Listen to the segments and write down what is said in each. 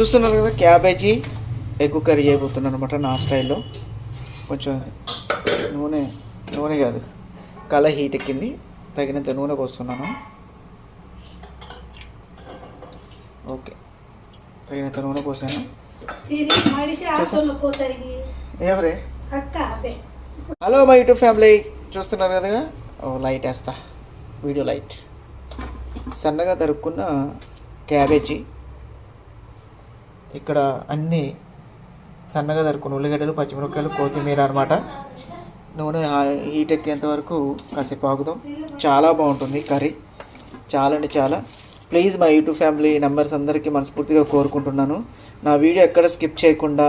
చూస్తున్నారు కదా cabbage egg curry చేయబోతున్నాను అనమాట నా స్టైల్లో. కొంచెం నూనె నూనె కాదు కళ హీట్ ఎక్కింది. తగినంత నూనె పోస్తున్నాను. ఓకే. తగినంత నూనె పోసాను. ఎవరే? Hello my YouTube family. చూస్తున్నారు కదా? ఓ లైట్ వేస్తా. Video light. సన్నగా తరుక్కున్న క్యాబేజీ. ఇక్కడ అన్నీ సన్నగా తరుక్కున్న ఉల్లిగడ్డలు పచ్చిమిరపకాయలు కొత్తిమీర అనమాట నూనె హీట్ ఎక్కేంత వరకు కాసేపు ఆగుదాం. చాలా బాగుంటుంది కర్రీ. చాలా అంటే చాలా. ప్లీజ్ మా యూట్యూబ్ ఫ్యామిలీ నెంబర్స్ అందరికీ మనస్ఫూర్తిగా కోరుకుంటున్నాను. నా వీడియో ఎక్కడ స్కిప్ చేయకుండా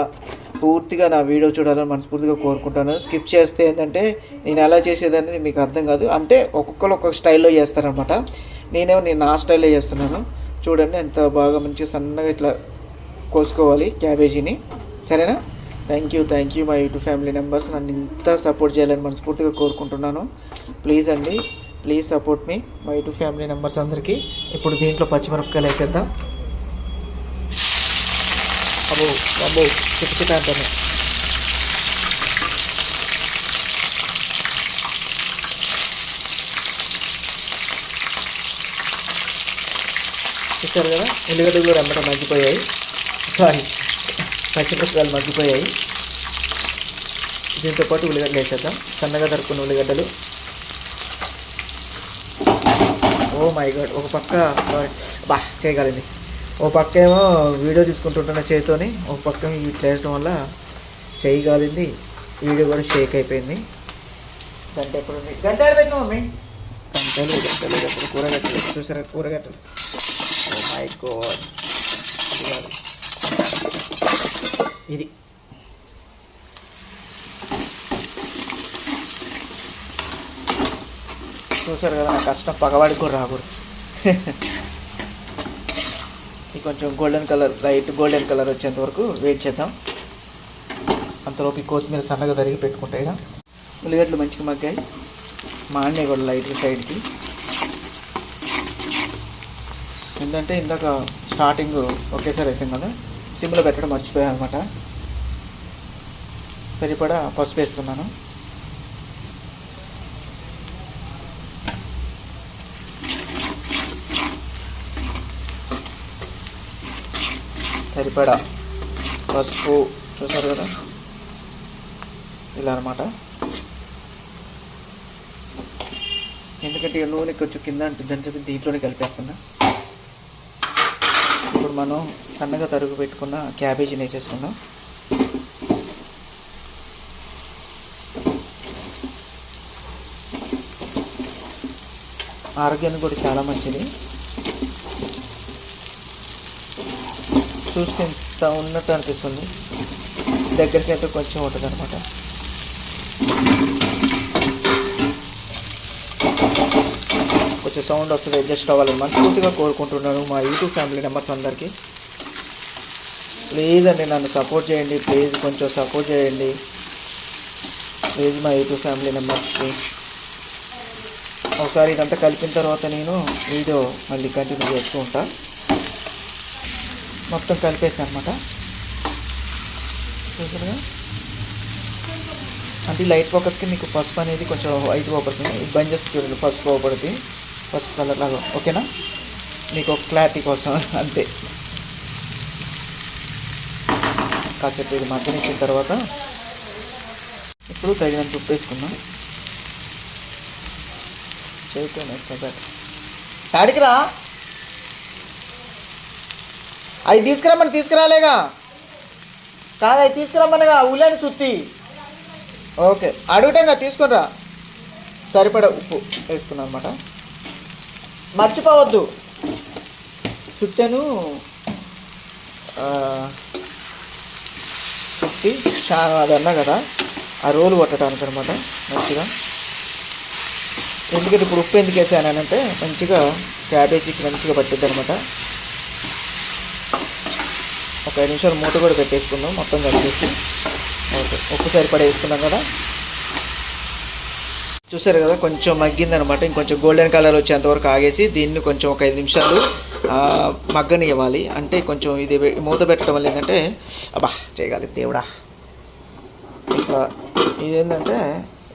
పూర్తిగా నా వీడియో చూడాలని మనస్ఫూర్తిగా కోరుకుంటాను స్కిప్ చేస్తే ఏంటంటే నేను ఎలా చేసేది అనేది మీకు అర్థం కాదు. అంటే ఒక్కొక్కరు ఒక్కొక్క స్టైల్లో చేస్తారనమాట నేనేమో నేను నా స్టైల్లో చేస్తున్నాను. చూడండి ఎంత బాగా మంచిగా సన్నగా ఇట్లా కోసుకోవాలి క్యాబేజీని. సరేనా? థ్యాంక్ యూ థ్యాంక్ యూ మా యూట్యూబ్ ఫ్యామిలీ మెంబర్స్ నన్ను ఇంత సపోర్ట్ చేయాలని మనస్ఫూర్తిగా కోరుకుంటున్నాను. ప్లీజ్ అండి ప్లీజ్ సపోర్ట్ మీ మా యూట్యూబ్ ఫ్యామిలీ మెంబర్స్ అందరికీ. ఇప్పుడు దీంట్లో పచ్చిమిరపకాయలు వేసేద్దాం. అబ్బో అబ్బో చిక్క చిక్క అంటాను. కదా? ఉల్లిగడ్డలు కూడా అమ్మటం మగ్గిపోయాయి సారీ. పచ్చిమిరపకాయలు మగ్గిపోయాయి. దీంతో పాటు ఉల్లిగడ్డలు వేసేద్దాం. సన్నగా తరుక్కున్న ఉల్లిగడ్డలు. ఓ మై గాడ్ ఒక పక్క బా చేయగలింది ఒక పక్క ఏమో వీడియో తీసుకుంటుంటున్న చేతితోని ఒక పక్క ఇట్లా వేయడం వల్ల చేయగలింది వీడియో కూడా షేక్ అయిపోయింది. గంట ఎప్పుడు ఉంది? గంట ఎక్కడ మమ్మీ. గంటలు గంటలు గంటలు కూరగట్టలు చూసారా కూరగట్టలు ఓ మై గాడ్. ఇది. చూసారు కదా నా కష్టం పగవాడికి కూడా రాకూడదు. ఇది కొంచెం golden colour light golden colour వచ్చేంత వరకు వెయిట్ చేద్దాం. అంతలోపు ఈ కొత్తిమీర సన్నగా తరిగి పెట్టుకుంటాయి ఇలా ఉల్లిగడ్డలు మంచిగా మగ్గాయి. మాడినాయి కూడా లైట్గా సైడ్కి ఏంటంటే ఇందాక స్టార్టింగ్ ఒకేసారి వేసాం కదా సిమ్లో పెట్టడం మర్చిపోయాను అనమాట సరిపడా పసుపు వేస్తున్నాను. సరిపడా పసుపు చూసారు కదా? ఇలా అనమాట ఎందుకంటే నూనె కొంచెం కింద ఉంటుందని చెప్పి దీంట్లోనే కలిపేస్తున్నా. ఇప్పుడు మనం సన్నగా తరుగు పెట్టుకున్న క్యాబేజీని వేసేసుకుందాం. ఆరోగ్యానికి కూడా చాలా మంచిది. చూస్తే ఇంత ఉన్నట్టు అనిపిస్తుంది. దగ్గరికి అయితే కొంచెం ఉంటుంది అనమాట కొంచెం సౌండ్ వస్తుంది అడ్జస్ట్ అవ్వాలని మనస్ఫూర్తిగా కోరుకుంటున్నాను మా యూట్యూబ్ ఫ్యామిలీ మెంబర్స్ అందరికీ. ప్లీజ్ అండి నన్ను సపోర్ట్ చేయండి ప్లీజ్ కొంచెం సపోర్ట్ చేయండి. ప్లీజ్ మా యూట్యూబ్ ఫ్యామిలీ మెంబర్స్కి. ఒకసారి ఇదంతా కలిపిన తర్వాత నేను వీడియో మళ్ళీ కంటిన్యూ చేస్తూ ఉంటాను మొత్తం కలిపేసాను అనమాట అంటే లైట్ ఫోకస్కి మీకు పసుపు అనేది కొంచెం వైట్ పోపడుతుంది ఇది బంద్ చేసి చూడండి పసుపు పోపడుతుంది పసుపు కలర్ లాగా ఓకేనా? మీకు ఒక క్లారిటీ కోసం అంతే. కాసేపు ఇది మగ్గనిచ్చిన తర్వాత ఇప్పుడు తగినంత ఉప్పు వేసుకుందాం. చేతితో వేస్తా అవి తీసుకురమ్మని తీసుకురాలేగా. కాదు అవి తీసుకురమ్మనగా ఉల్లని సుత్తి. ఓకే అడుగుటంగా తీసుకురా సరిపడా ఉప్పు వేసుకున్నాను అనమాట మర్చిపోవద్దు. సుత్తెను ఆ, సుత్తి చాలా అది అన్నా కదా. ఆ రోలు కొట్టడానికి అనమాట మంచిగా. ఎందుకంటే ఇప్పుడు ఉప్పు ఎందుకు వేసానంటే మంచిగా క్యాబేజీకి మంచిగా పట్టిద్ది అనమాట ఒక ఐదు నిమిషాలు మూత కూడా పెట్టేసుకుందాం మొత్తం కలిపేసి. ఓకే ఉప్పు సరిపడా వేసుకున్నాం కదా. చూసారు కదా కొంచెం మగ్గింది అనమాట ఇంకొంచెం గోల్డెన్ కలర్ వచ్చేంతవరకు ఆగేసి దీన్ని కొంచెం ఒక ఐదు నిమిషాలు మగ్గనివ్వాలి అంటే కొంచెం ఇది మూత పెట్టడం వల్ల ఏంటంటే అబ్బా చేయగలి దేవుడా. ఇంకా ఇదేంటంటే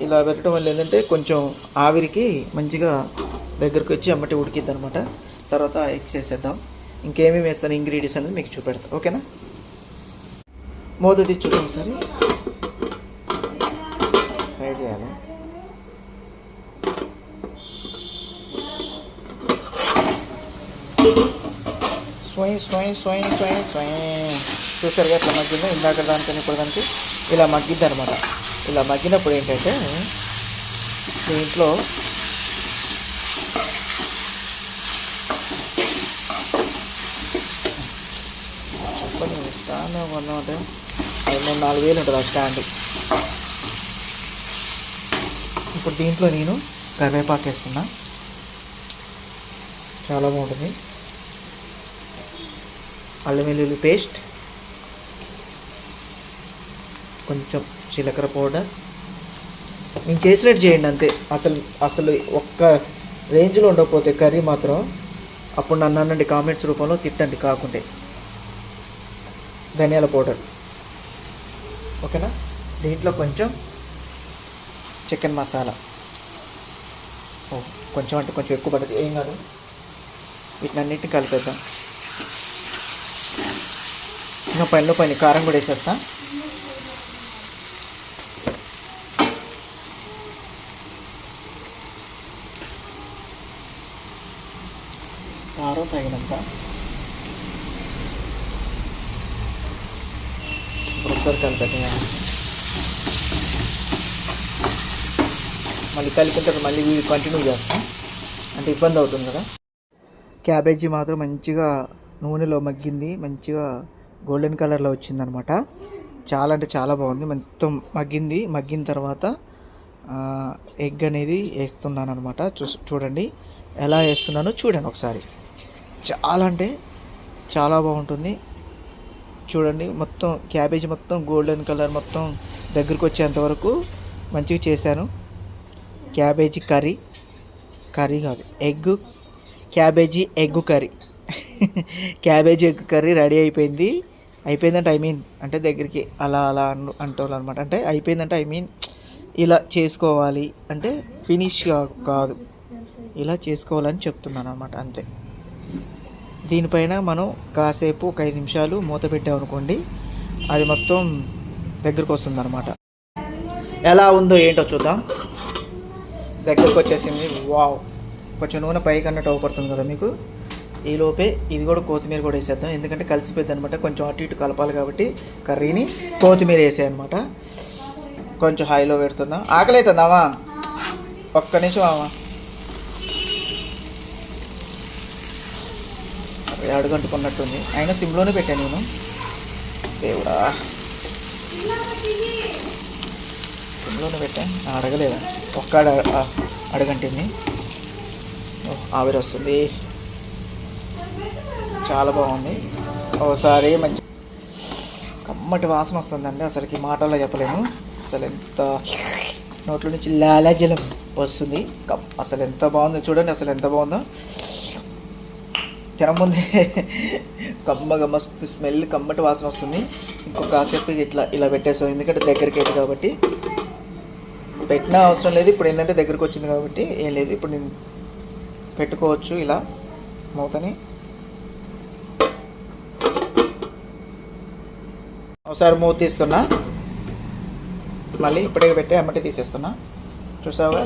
ఇలా పెట్టడం వల్ల ఏంటంటే కొంచెం ఆవిరికి మంచిగా దగ్గరకు వచ్చి అమ్మటి ఉడికిద్ది అనమాట తర్వాత ఎగ్స్ వేసేద్దాం. ఇంకేమేమి వేస్తాను ఇంగ్రీడియంట్స్ అనేది మీకు చూపెడతాను ఓకేనా? మూత చూద్దాం సరే సైడ్ చేయాలి? స్వయం స్వయం స్వయం స్వయం స్వయం చూసారుగా ఇట్లా మగ్గిందో ఇందాక దానికని ఇప్పుడు దానికి ఇలా మగ్గిద్ది అనమాట ఇలా మగ్గినప్పుడు ఏంటంటే దీంట్లో చెప్పండి స్టాండ్ కొన్నామంటే అంటే మూడు నాలుగు వేలు ఉంటుంది ఆ స్టాండ్. ఇప్పుడు దీంట్లో నేను కరివేపాకు వేస్తున్నా. చాలా బాగుంటుంది. అల్లం వెల్లుల్లి పేస్ట్. కొంచెం జీలకర్ర పౌడర్. నేను చేసినట్టు చేయండి అంతే. అసలు అసలు ఒక్క రేంజ్లో ఉండకపోతే కర్రీ మాత్రం అప్పుడు నన్ను అనండి కామెంట్స్ రూపంలో తిట్టండి కాకుంటే. ధనియాల పౌడర్. ఓకేనా? దీంట్లో కొంచెం చికెన్ మసాలా. ఓ కొంచెం అంటే కొంచెం ఎక్కువ పడుతుంది. ఏం కాదు. వీటినన్నిటిని కలిపేద్దాం. ఇంకా పైన పైన కారం కూడా వేసేస్తాను కారం తగినంత ఇప్పుడు ఒకసారి కలిపేద్దాం మళ్ళీ కలిపిన తర్వాత మళ్ళీ వీడి కంటిన్యూ చేస్తాం. అంటే ఇబ్బంది అవుతుంది కదా. క్యాబేజీ మాత్రం మంచిగా నూనెలో మగ్గింది. మంచిగా గోల్డెన్ కలర్లో వచ్చిందనమాట చాలా అంటే చాలా బాగుంది. మొత్తం మగ్గింది. మగ్గిన తర్వాత ఎగ్ అనేది వేస్తున్నాను అనమాట చూ చూడండి. ఎలా వేస్తున్నానో చూడండి ఒకసారి. చాలా అంటే చాలా బాగుంటుంది. చూడండి. మొత్తం క్యాబేజీ మొత్తం గోల్డెన్ కలర్ మొత్తం దగ్గరకు వచ్చేంత వరకు మంచిగా చేశాను. Cabbage curry. కర్రీ కాదు egg cabbage egg curry. Cabbage egg curry ready అయిపోయింది. అయిపోయిందంటే ఐ మీన్ అంటే దగ్గరికి అలా అలా అను అంటారు అనమాట అంటే అయిపోయిందంటే ఐ మీన్ ఇలా చేసుకోవాలి. అంటే ఫినిష్ కాదు. ఇలా చేసుకోవాలని చెప్తున్నాను అనమాట అంతే. దీనిపైన మనం కాసేపు ఒక ఐదు నిమిషాలు మూత పెట్టామనుకోండి అది మొత్తం దగ్గరకు వస్తుంది అనమాట ఎలా ఉందో ఏంటో చూద్దాం. దగ్గరకు వచ్చేసింది వావ్. కొంచెం నూనె పైకి అన్నట్టు అవపడుతుంది కదా మీకు. ఈ లోపే ఇది కూడా కొత్తిమీర కూడా వేసేద్దాం. ఎందుకంటే కలిసిపోద్ది అనమాట కొంచెం అటు ఇటు కలపాలి కాబట్టి కర్రీని కొత్తిమీర వేసేయనమాట కొంచెం హైలో పెడుతుందాం ఆకలి అవుతుందామా ఒక్క నిమిషం అమ్మా అరే, అడుగంటుకున్నట్టుంది. అయినా సిమ్లోనే పెట్టాను నేను. దేవుడా. సిమ్లోనే పెట్టాను అడగలేదా? ఒక్క అడ ఆవిరి వస్తుంది. చాలా బాగుంది. ఒకసారి మంచి కమ్మటి వాసన వస్తుందండి అసలుకి మాటల్లో చెప్పలేము అసలు ఎంత నోట్ల నుంచి లాలాజలం వస్తుంది. కమ్- అసలు ఎంత బాగుందో చూడండి అసలు ఎంత బాగుందో. తినముందే కమ్మగా మస్తు స్మెల్ కమ్మటి వాసన వస్తుంది. ఇంకొక కాసేపు ఇట్లా ఇలా పెట్టేస్తాం ఎందుకంటే దగ్గరికి అయితే కాబట్టి. పెట్టిన అవసరం లేదు. ఇప్పుడు ఏంటంటే దగ్గరకు వచ్చింది కాబట్టి ఏం లేదు. ఇప్పుడు నేను పెట్టుకోవచ్చు ఇలా మూతని. ఒకసారి మూత తీస్తున్నా. మళ్ళీ ఇప్పుడే పెట్టి అమ్మటి తీసేస్తున్నా. చూసావా?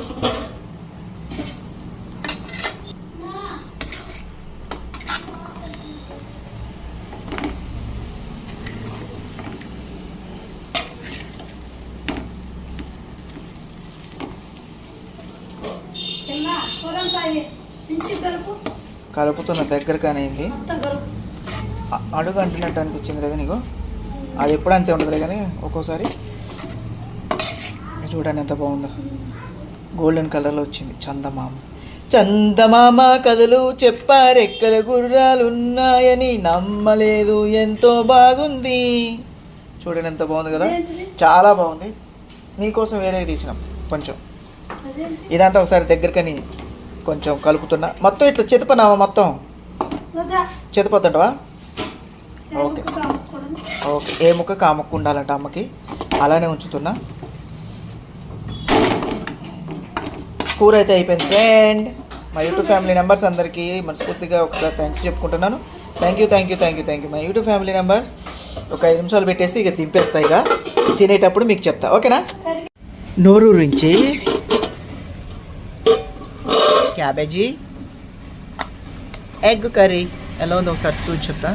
కలుపుతున్న దగ్గరకు అనేది మొత్తం గలుపు అ- అడుగు అంటున్నట్టు అనిపించింది కదా నీకు? అది ఎప్పుడు అంతే ఉండదులే కానీ ఒక్కోసారి. చూడండి ఎంత బాగుందో. గోల్డెన్ కలర్లో వచ్చింది. చందమామ. చందమామ కథలు చెప్పారెక్కల గుర్రాలు ఉన్నాయని నమ్మలేదు. ఎంతో బాగుంది. చూడండి ఎంత బాగుంది కదా? చాలా బాగుంది. నీకోసం వేరే తీసినాం. కొంచెం. ఇదంతా ఒకసారి దగ్గరకని కొంచెం కలుపుతున్నా. మొత్తం ఇట్లా చెతుపనావా మొత్తం? చేతిపోతుంటవా ఓకే. ఓకే. ఏ ముక్క కామక్కు ఉండాలంట అమ్మకి? అలానే ఉంచుతున్నా. కూర అయితే అయిపోయింది ఫ్రెండ్. మా యూట్యూబ్ ఫ్యామిలీ మెంబర్స్ అందరికీ మనస్ఫూర్తిగా ఒకసారి థ్యాంక్స్ చెప్పుకుంటున్నాను. Thank you thank you thank you thank you మా యూట్యూబ్ ఫ్యామిలీ మెంబర్స్ ఒక ఐదు నిమిషాలు పెట్టేసి ఇక దింపేస్తా ఇక. తినేటప్పుడు మీకు చెప్తా. ఓకేనా? కర్రీ. Cabbage egg curry. ఎలా ఉందో ఒకసారి చూసి చెప్తా.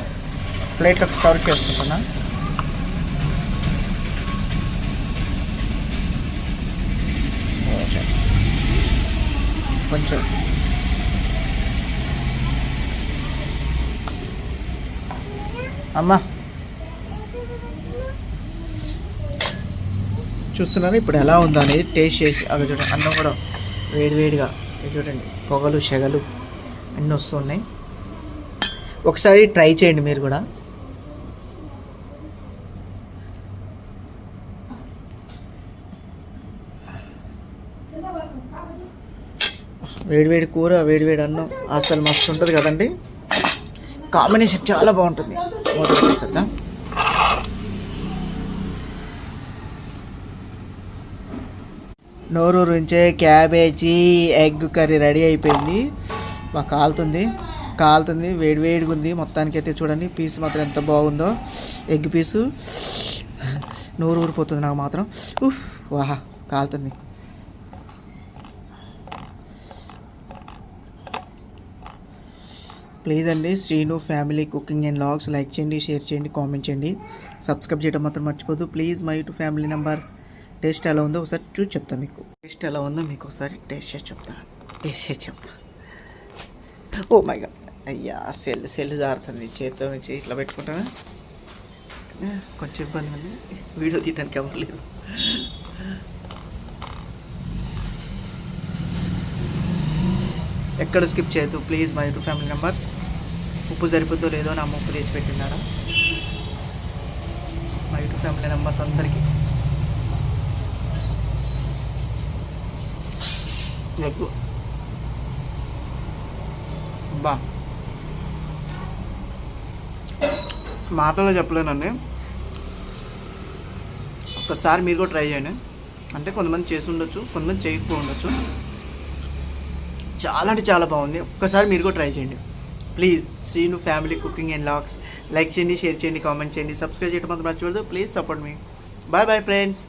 ఒక సర్వ్ చేసుకుంటున్నా. కొంచెం. అమ్మా. చూస్తున్నాను ఇప్పుడు ఎలా ఉందో అనేది టేస్ట్ చేసి అక్కడ చూడండి అన్నం కూడా వేడివేడిగా చూడండి. పొగలు సెగలు అన్నీ వస్తున్నాయి. ఒకసారి ట్రై చేయండి మీరు కూడా. వేడివేడి కూర వేడివేడి అన్నం అసలు మస్తు ఉంటుంది కదండి. కాంబినేషన్ చాలా బాగుంటుంది. మొదలు నోరు నోరూరు నుంచే క్యాబేజీ ఎగ్ కర్రీ రెడీ అయిపోయింది. బాగా కాలుతుంది. కాలుతుంది. వేడి వేడిగా ఉంది మొత్తానికి అయితే చూడండి. పీస్ మాత్రం ఎంత బాగుందో. Egg piece. నోరు ఊరిపోతుంది నాకు మాత్రం. ఉఫ్ వాహా కాలుతుంది. ప్లీజ్ అండి Srinu family cooking and logs. Like చేయండి షేర్ చేయండి కామెంట్ చేయండి. సబ్స్క్రైబ్ చేయడం మాత్రం మర్చిపోదు. Please my YouTube family numbers. Taste ఎలా ఉందో ఒకసారి చూసి చెప్తాను మీకు. టేస్ట్ ఎలా ఉందో మీకు ఒకసారి టేస్ట్ చేసి చెప్తాను టేస్ట్ చేసి చెప్తా. Oh ఓ మై అయ్యా సెల్ సెల్ జారుతుంది. చేతితో నుంచి ఇట్లా పెట్టుకుంటానా కొంచెం ఇబ్బంది ఉంది. వీడియో తీయడానికి ఎవరు లేదు ఎక్కడ స్కిప్ చేయొద్దు. Please my YouTube family members. ఉప్పు సరిపోద్దో లేదో నా ఉప్పు తెచ్చిపెట్టినారా మా యూట్యూబ్ ఫ్యామిలీ మెంబర్స్ అందరికీ. ఎక్కువ బా. మాటలో చెప్పలేనండి. ఒక్కసారి మీరు కూడా ట్రై చేయండి. అంటే కొంతమంది చేసి ఉండొచ్చు కొంతమంది చేయకపో ఉండొచ్చు. చాలా అంటే చాలా బాగుంది. ఒక్కసారి మీరు కూడా ట్రై చేయండి. Please Srinu family cooking and logs like చేయండి షేర్ చేయండి కామెంట్ చేయండి. సబ్స్క్రైబ్ చేయడం మాత్రం మర్చిపోదు please support me. Bye bye friends.